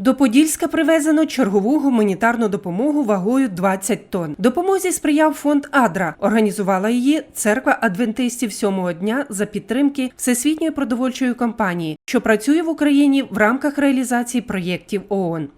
До Подільська привезено чергову гуманітарну допомогу вагою 20 тонн. Допомозі сприяв фонд Адра. Організувала її церква адвентистів сьомого дня за підтримки Всесвітньої продовольчої компанії, що працює в Україні в рамках реалізації проєктів ООН.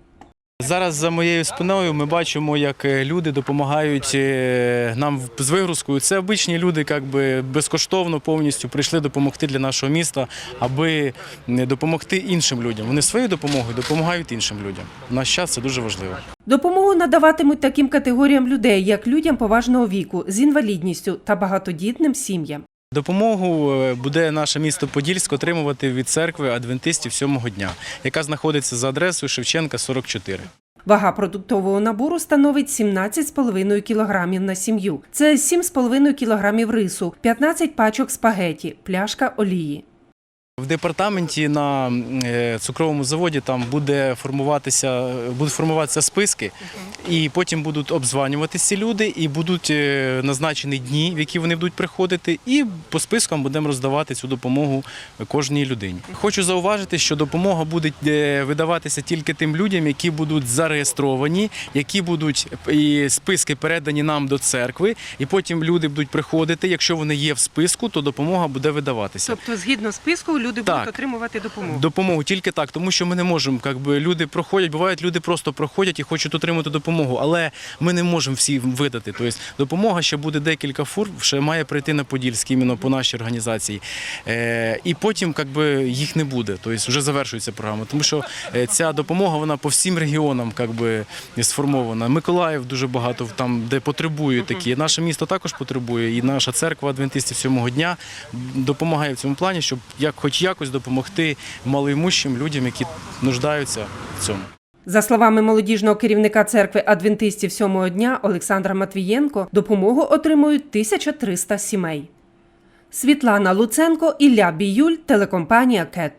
Зараз за моєю спиною ми бачимо, як е, люди допомагають е, нам з вигрузкою. Це обичні люди, як би безкоштовно повністю прийшли допомогти для нашого міста, аби допомогти іншим людям. Вони своєю допомогою допомагають іншим людям. В наш час це дуже важливо. Допомогу надаватимуть таким категоріям людей, як людям поважного віку з інвалідністю та багатодітним сім'ям. Допомогу е, буде наше місто Подільськ отримувати від церкви адвентистів сьомого дня, яка знаходиться за адресою Шевченка 44. Вага продуктового набору становить 17,5 кілограмів на сім'ю. Це 7,5 кілограмів рису, 15 пачок спагеті, пляшка олії. В департаменті на е, цукровому заводі там буде формуватися, будуть формуватися списки, і потім будуть обзванюватися ці люди, і будуть е, назначені дні, в які вони будуть приходити, і по спискам будемо роздавати цю допомогу кожній людині. Хочу зауважити, що допомога буде е, видаватися тільки тим людям, які будуть зареєстровані, які будуть і списки передані нам до церкви, і потім люди будуть приходити. Якщо вони є в списку, то допомога буде видаватися. Тобто, згідно списку, люди Так. будуть отримувати допомогу. Допомогу тільки так, тому що ми не можемо, як би люди проходять. Бувають, люди просто проходять і хочуть отримати допомогу, але ми не можемо всім видати. Тобто допомога ще буде декілька фур, ще має прийти на Подільський, іменно по нашій організації. Е, і потім як би, їх не буде. Тобто вже завершується програма. Тому що е, ця допомога вона по всім регіонам як би, сформована. Миколаїв дуже багато там, де потребують такі. Наше місто також потребує, і наша церква адвентистів сьомого дня допомагає в цьому плані, щоб як хоч якось допомогти малоімущим людям, які нуждаються в цьому. За словами молодіжного керівника церкви адвентистів сьомого дня Олександра Матвієнко, допомогу отримують 1300 сімей. Світлана Луценко, Ілля Біюль, телекомпанія КЕТ.